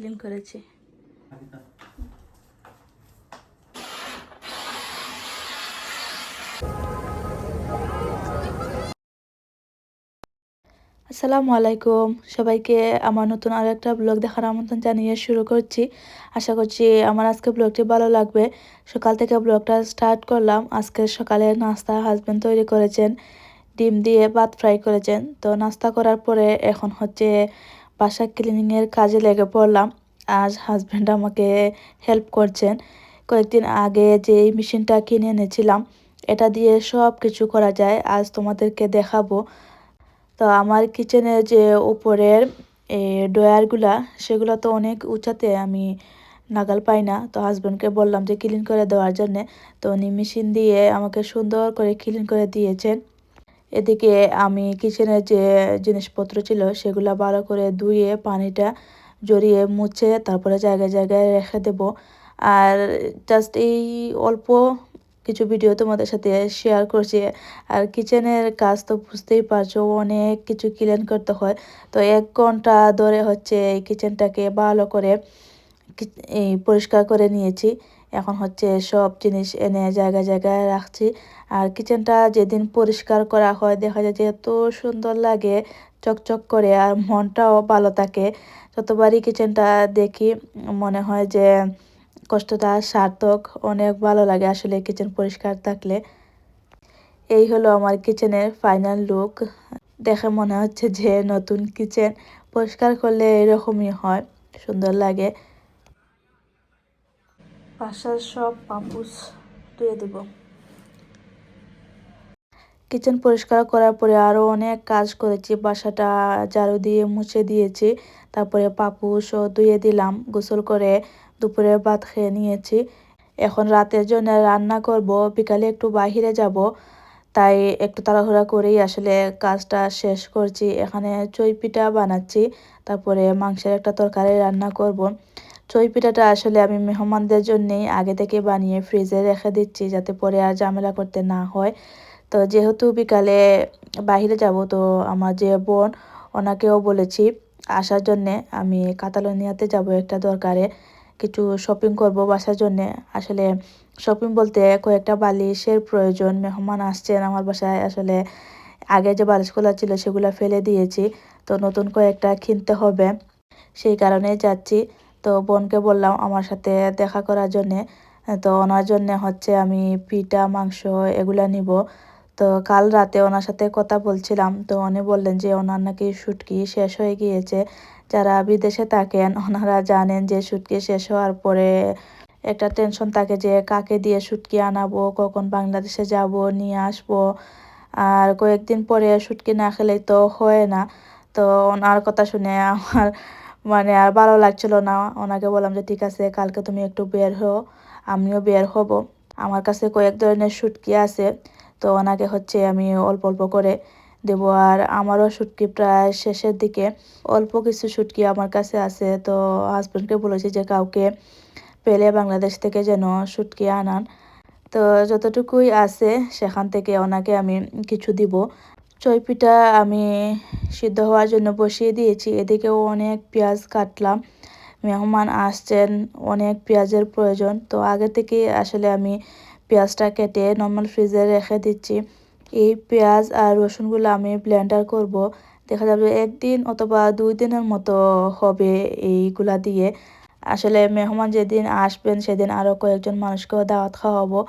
Clean করেছি। আসসালামু আলাইকুম। সবাইকে আমার নতুন আরও একটা ব্লগ দেখার আমন্ত্রণ জানিয়ে শুরু করছি। আশা করছি আমার আজকে ব্লগটি ভালো লাগবে। সকাল থেকে ব্লগটা স্টার্ট করলাম। আজকে সকালে নাস্তা হাজব্যান্ড তৈরি করেছেন। ডিম দিয়ে ভাত ফ্রাই করেছেন। তো নাস্তা করার পরে এখন হচ্ছে বাসা ক্লিনিংয়ের কাজে লেগে পড়লাম। আজ হাজব্যান্ড আমাকে হেল্প করছেন। কয়েকদিন আগে যে এই মেশিনটা কিনে এনেছিলাম, এটা দিয়ে সব কিছু করা যায়। আজ তোমাদেরকে দেখাবো। তো আমার কিচেনের যে উপরের ডয়ারগুলা সেগুলো তো অনেক উঁচাতে আমি নাগাল পাই না। তো হাজব্যান্ডকে বললাম যে ক্লিন করে দেওয়ার জন্যে। তো উনি মেশিন দিয়ে আমাকে সুন্দর করে ক্লিন করে দিয়েছেন। এদিকে আমি কিচেনের যে জিনিসপত্র ছিল সেগুলো ভালো করে ধুয়ে পানিটা জড়িয়ে মুছে তারপরে জায়গায় জায়গায় রেখে দেব। আর জাস্ট এই অল্প কিছু ভিডিও তোমাদের সাথে শেয়ার করছি। আর কিচেনের কাজ তো বুঝতেই পারছ, অনেক কিছু ক্লিন করতে হয়। তো এক ঘণ্টা ধরে হচ্ছে এই কিচেনটাকে ভালো করে পরিষ্কার করে নিয়েছি। এখন হচ্ছে সব জিনিস এনে জায়গায় জায়গায় রাখছি। আর কিচেনটা যেদিন পরিষ্কার করা হয়, দেখা যায় যে এত সুন্দর লাগে, চকচক করে, আর মনটাও ভালো থাকে। যতবারই কিচেনটা দেখি, মনে হয় যে কষ্টটা সার্থক, অনেক ভালো লাগে আসলে কিচেন পরিষ্কার থাকলে। এই হলো আমার কিচেনের ফাইনাল লুক দেখে মনে হচ্ছে যে নতুন কিচেন পরিষ্কার করলে এরকমই হয়, সুন্দর লাগে। বাসার সব পাপুস ধুয়ে দেব। কিচেন পরিষ্কার করার পরে আরও অনেক কাজ করেছি। বাসাটা ঝাড়ু দিয়ে মুছে দিয়েছি। তারপরে পাপুসও ধুয়ে দিলাম, গোসল করে দুপুরে ভাত খেয়ে নিয়েছি। এখন রাতের জন্য রান্না করব, বিকালে একটু বাহিরে যাব। তাই একটু তাড়াহুড়া করেই আসলে কাজটা শেষ করছি। এখানে চই পিঠা বানাচ্ছি, তারপরে মাংসের একটা তরকারি রান্না করব। চই পিঠাটা আসলে আমি মেহমানদের জন্যেই আগে থেকে বানিয়ে ফ্রিজে রেখে দিচ্ছি, যাতে পরে আর ঝামেলা করতে না হয়। তো যেহেতু বিকালে বাহিরে যাব, তো আমার যে বোন, ওনাকেও বলেছি আসার জন্যে আমি কাতালোনিয়াতে যাব একটা দরকারে। কিছু শপিং করব বাসার জন্যে। আসলে শপিং বলতে কয়েকটা বালিশের প্রয়োজন, মেহমান আসছেন আমার বাসায়। আসলে আগে যে বালিশগুলো ছিল সেগুলো ফেলে দিয়েছি, তো নতুন কয়েকটা কিনতে হবে। সেই কারণে যাচ্ছি। তো বোনকে বললাম আমার সাথে দেখা করার জন্যে। তো ওনার জন্যে হচ্ছে আমি পিঠা, মাংস এগুলা নিব। তো কাল রাতে ওনার সাথে কথা বলছিলাম, তো উনি বললেন যে ওনার নাকি শুটকি শেষ হয়ে গিয়েছে। যারা বিদেশে থাকেন, ওনারা জানেন যে শুটকি শেষ হওয়ার পরে একটা টেনশন থাকে যে কাকে দিয়ে শুটকি আনাবো, কখন বাংলাদেশে যাব, নিয়ে আসব। আর কয়েকদিন পরে শুটকি না খেলেই তো হয় না। তো ওনার কথা শুনে আমার মানে আর ভালো লাগছিল না। ওনাকে বললাম যে, ঠিক আছে, কালকে তুমি একটু বের হো আমিও বের হব। আমার কাছে কয়েক ধরনের শুটকি আছে। তো ওনাকে হচ্ছে আমি অল্প অল্প করে দেবো। আর আমারও শুটকি প্রায় শেষের দিকে অল্প কিছু শুটকি আমার কাছে আছে। তো হাজব্যান্ডকে বলেছি যে, কাউকে পেলে বাংলাদেশ থেকে যেন শুটকি আনান। তো যতটুকুই আছে সেখান থেকে ওনাকে আমি কিছু দিব। চৈপিটা আমি সিদ্ধ হওয়ার জন্য বসিয়ে দিয়েছি। এদিকেও অনেক পেঁয়াজ কাটলাম। মেহমান আসছেন, অনেক পেঁয়াজের প্রয়োজন। তো আগে থেকে আসলে আমি পেঁয়াজটা কেটে নর্মাল ফ্রিজে রেখে দিচ্ছি। এই পেঁয়াজ আর রসুনগুলো আমি ব্লেন্ডার করব। দেখা যাবে একদিন অথবা দুই দিনের মতো হবে এইগুলা দিয়ে। আসলে মেহমান যেদিন আসবেন, সেদিন আরও কয়েকজন মানুষকেও দাওয়াত খাওয়াবো।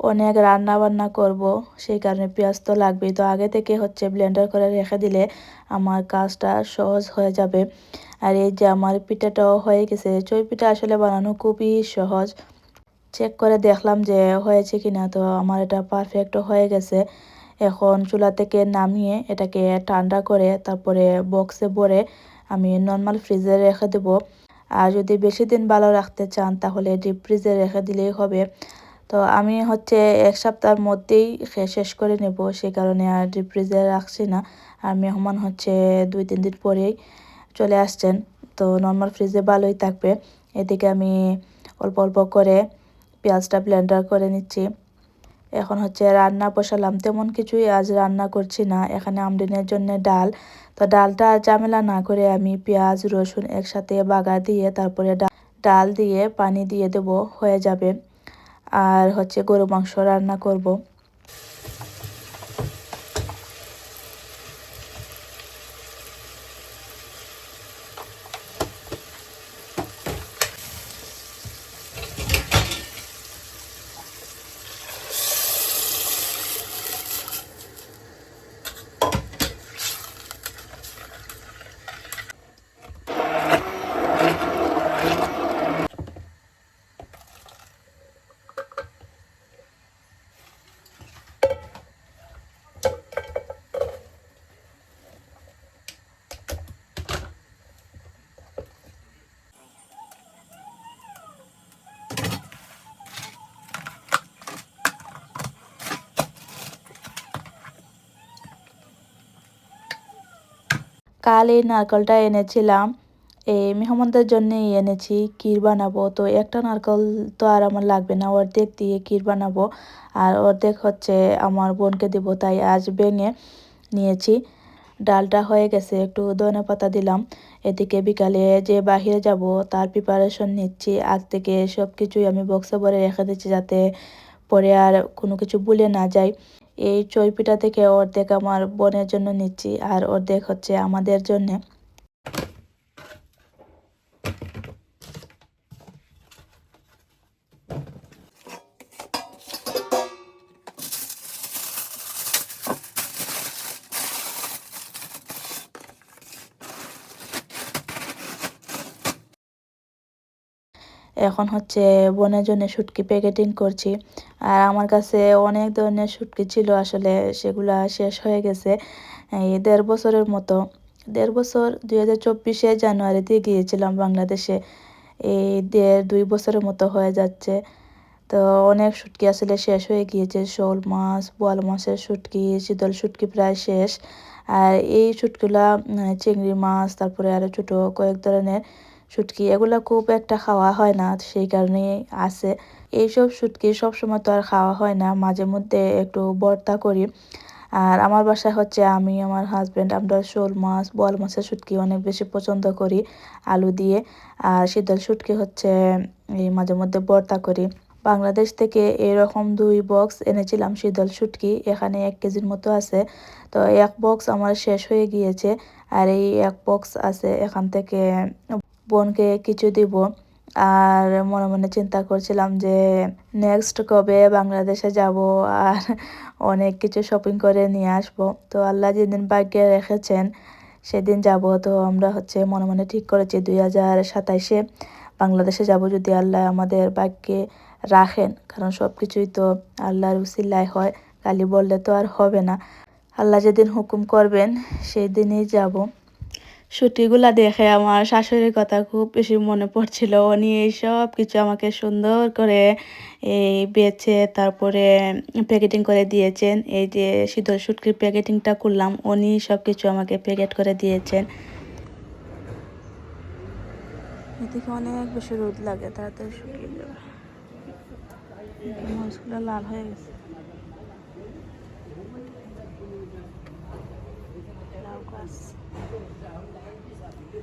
অনেক রান্না বান্না করব, সেই কারণে পেঁয়াজ তো লাগবেই। তো আগে থেকে হচ্ছে ব্লেন্ডার করে রেখে দিলে আমার কাজটা সহজ হয়ে যাবে। আর এই যে আমার পিঠাটাও হয়ে গেছে চই পিঠা আসলে বানানো খুবই সহজ। চেক করে দেখলাম যে হয়েছে কিনা। তো আমার এটা পারফেক্ট হয়ে গেছে। এখন চুলা থেকে নামিয়ে এটাকে ঠান্ডা করে তারপরে বক্সে ভরে আমি নর্মাল ফ্রিজে রেখে দেব। আর যদি বেশি দিন ভালো রাখতে চান, তাহলে ডিপ ফ্রিজে রেখে দিলেই হবে। তো আমি হচ্ছে এক সপ্তাহের মধ্যেই শেষ করে নেব সেই কারণে আর ডিপ ফ্রিজে রাখছি না। আর মেহমান হচ্ছে দুই, তিন দিন পরেই চলে আসছেন। তো নর্মাল ফ্রিজে ভালোই থাকবে। এদিকে আমি অল্প অল্প করে পেঁয়াজটা ব্লেন্ডার করে নিচ্ছি। এখন হচ্ছে রান্না বসালাম। তেমন কিছুই আজ রান্না করছি না। এখানে আমডিনের জন্য ডাল। তো ডালটা ঝামেলা না করে আমি পেঁয়াজ, রসুন একসাথে বাগা দিয়ে তারপরে ডাল দিয়ে পানি দিয়ে দেব, হয়ে যাবে। আর হচ্ছে গরু মাংস রান্না করব। কাল এই নারকেলটা এনেছিলাম। এই মেহমানদের জন্যই এনেছি, ক্ষীর বানাবো। তো একটা নারকেল তো আর আমার লাগবে না, অর্ধেক দিয়ে ক্ষীর বানাবো। আর অর্ধেক হচ্ছে আমার বোনকে দেব, তাই আজ ভেঙে নিয়েছি। ডালটা হয়ে গেছে, একটু ধনে পাতা দিলাম। এদিকে বিকালে যে বাহিরে যাব, তার প্রিপারেশন নিচ্ছি। আজ থেকে সব কিছুই আমি বক্সে ভরে রেখে দিচ্ছি যাতে পরে আর কোনো কিছু ভুলে না যায় এই চইপিটা থেকে অর্ধেক আমার বোনের জন্য নিচ্ছি, আর অর্ধেক হচ্ছে আমাদের জন্যে। এখন হচ্ছে বোনের জন্য শুটকি প্যাকেটিং করছি। আর আমার কাছে অনেক ধরনের শুটকি ছিল আসলে, সেগুলা শেষ হয়ে গেছে, এই দেড় বছরের মতো। দেড় বছর, দুই হাজার চব্বিশে জানুয়ারিতে গিয়েছিলাম বাংলাদেশে। এই দেড়, দুই বছরের মতো হয়ে যাচ্ছে। তো অনেক শুটকি আসলে শেষ হয়ে গিয়েছে, শোল মাছ, বোয়াল মাছের শুটকি শীতল শুটকি প্রায় শেষ। আর এই শুটকিগুলা চিংড়ি মাছ, তারপরে আরও ছোটো কয়েক ধরনের শুটকি এগুলো খুব একটা খাওয়া হয় না, সেই কারণেই আছে। এইসব শুটকি সবসময় তো আর খাওয়া হয় না। মাঝে মধ্যে একটু ভর্তা করি। আর আমার বাসায় হচ্ছে আমি, আমার হাজব্যান্ড আমরা শোল মাছ, বোয়াল মাছের শুটকি অনেক বেশি পছন্দ করি, আলু দিয়ে। আর শীতল শুটকি হচ্ছে, এই মাঝে মধ্যে ভর্তা করি। বাংলাদেশ থেকে এরকম দুই বক্স এনেছিলাম শীতল শুটকি, এখানে এক কেজির মতো আছে। তো এক বক্স আমার শেষ হয়ে গিয়েছে। আর এই এক বক্স আছে, এখান থেকে বোনকে কিছু দিব। আর মনে মনে চিন্তা করছিলাম যে নেক্সট কবে বাংলাদেশে যাব আর অনেক কিছু শপিং করে নিয়ে আসব। তো আল্লাহ যেদিন ভাগ্যে রেখেছেন, সেদিন যাব। তো আমরা হচ্ছে মনে মনে ঠিক করেছি দুই হাজার সাতাইশে বাংলাদেশে যাব যদি আল্লাহ আমাদের ভাগ্যে রাখেন। কারণ সব কিছুই তো আল্লাহর উসিল্লায় হয়। কালি বললে তো আর হবে না। আল্লাহ যেদিন হুকুম করবেন সেই দিনই যাব। শুটিগুলা দেখে আমার শাশুড়ির কথা খুব বেশি মনে পড়ছিল। উনি এই সব কিছু আমাকে সুন্দর করে এই বেছে তারপরে প্যাকেটিং করে দিয়েছেন। এই যে শীতল শুটকির প্যাকেটিংটা করলাম, উনি সব কিছু আমাকে প্যাকেট করে দিয়েছেন। এদিকে অনেক বেশি রোদ লাগে, তাড়াতাড়ি শুকিয়ে যাবে। লাল হয়ে গেছে। লাউ গাছ।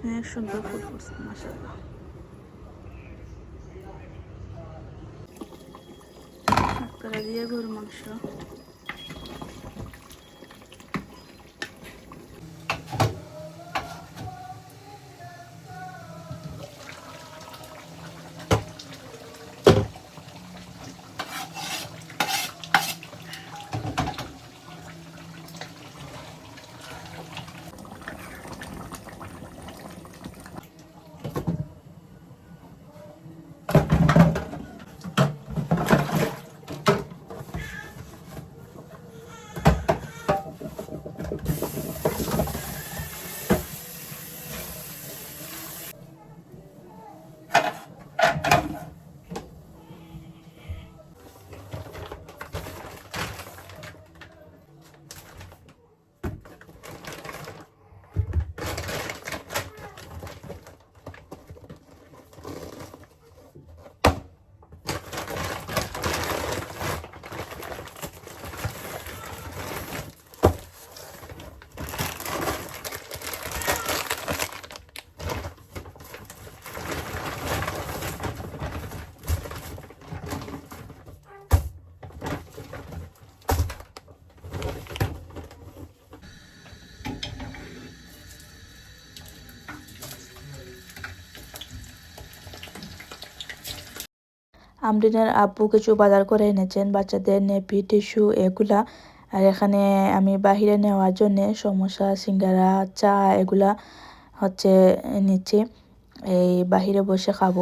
অনেক সুন্দর ফুল ফুটছে দিয়ে গরু মাংস। আমরিনের আব্বু কিছু বাজার করে এনেছেন। বাচ্চাদের নেপি টিস্যু এগুলা। আর এখানে আমি বাহিরে নেওয়ার জন্য সমোসা, সিঙ্গারা, চা এগুলা হচ্ছে নিচ্ছি। এই বাহিরে বসে খাব।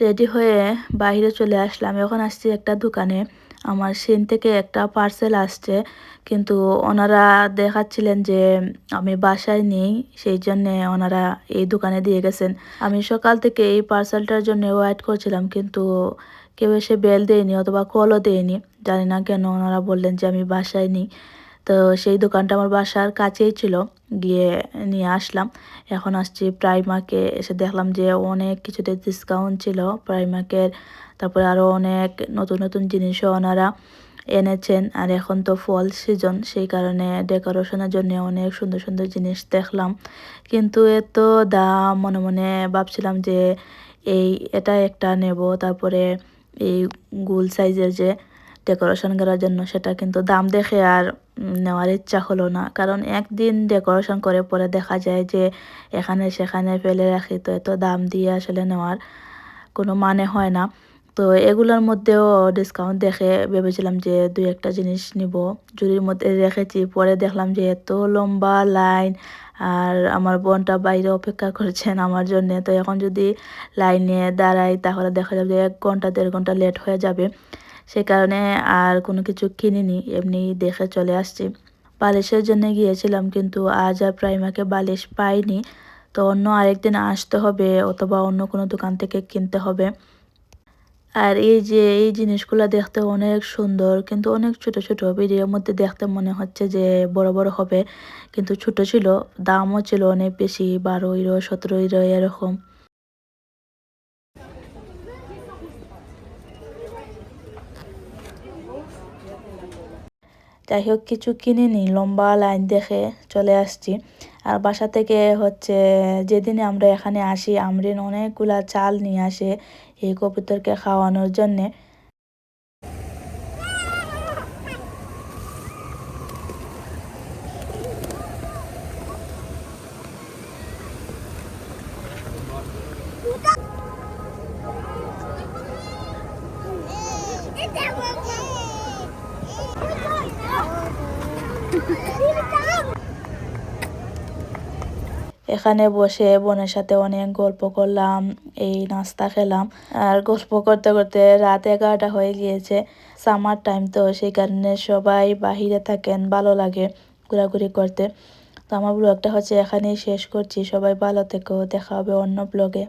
রেডি হয়ে বাইরে চলে আসলাম। এখন আসছি একটা দোকানে। আমার সিন থেকে একটা পার্সেল আসছে, কিন্তু ওনারা দেখাচ্ছিলেন যে আমি বাসায় নেই, সেই জন্যে ওনারা এই দোকানে দিয়ে গেছেন। আমি সকাল থেকে এই পার্সেলটার জন্য ওয়েট করছিলাম, কিন্তু কেউ এসে বেল দেয়নি অথবা কলও দেয়নি। জানি না কেন ওনারা বললেন যে আমি বাসায় নেই। তো সেই দোকানটা আমার বাসার কাছেই ছিল। গিয়ে নিয়ে আসলাম। এখন আসছি প্রাইমাকে এসে দেখলাম যে অনেক কিছুতে ডিসকাউন্ট ছিল প্রাইমাকের তারপরে আরও অনেক নতুন নতুন জিনিসও ওনারা এনেছেন। আর এখন তো ফল সিজন সেই কারণে ডেকোরেশনের জন্য অনেক সুন্দর সুন্দর জিনিস দেখলাম। কিন্তু এত দাম, মনে মনে ভাবছিলাম যে এই, এটা একটা নেব। তারপরে এই গোল সাইজের যে ডেকোরেশন করার জন্য সেটা কিন্তু দাম দেখে আর নেওয়ার ইচ্ছা হলো না। কারণ একদিন ডেকোরেশন করে পরে দেখা যায় যে এখানে সেখানে ফেলে রাখি, তো এত দাম দিয়ে আসলে নেওয়ার কোনো মানে হয় না। তো এগুলোর মধ্যেও ডিসকাউন্ট দেখে ভেবেছিলাম যে দুই একটা জিনিস নিব। জুড়ির মধ্যে রেখেছি, পরে দেখলাম যে এত লম্বা লাইন আর আমার বোনটা বাইরে অপেক্ষা করছেন আমার জন্য। তো এখন যদি লাইনে দাঁড়াই তাহলে দেখা যাবে যে এক ঘণ্টা, দেড় ঘণ্টা লেট হয়ে যাবে। সে কারণে আর কোনো কিছু কিনিনি এমনি দেখে চলে আসছি। বালিশের জন্য গিয়েছিলাম, কিন্তু আজ আর প্রাইমাকে বালিশ পাইনি। তো অন্য আরেকদিন আসতে হবে, অথবা অন্য কোনো দোকান থেকে কিনতে হবে। আর এই যে, এই জিনিসগুলো দেখতে অনেক সুন্দর, কিন্তু অনেক ছোট ছোট, ভিডিওর মধ্যে দেখতে মনে হচ্ছে যে বড় বড় হবে। কিন্তু ছোট ছিল, দামও ছিল অনেক বেশি বারো ইরো সতেরো ইরো এরকম। যাই হোক কিছু কিনিনি লম্বা লাইন দেখে চলে আসছি। আর বাসা থেকে হচ্ছে যেদিনে আমরা এখানে আসি, আমরিন অনেকগুলা চাল নিয়ে আসে এই কবুতরকে খাওয়ানোর জন্যে। এখানে বসে বোনের সাথে অনেক গল্প করলাম, এই নাস্তা খেলাম। আর গল্প করতে করতে রাত এগারোটা হয়ে গিয়েছে। সামার টাইম তো, সেই কারণে সবাই বাহিরে থাকেন, ভালো লাগে ঘোরাঘুরি করতে। তো আমার ব্লগটা হচ্ছে এখানেই শেষ করছি। সবাই ভালো থেকো, দেখা হবে অন্য ব্লগে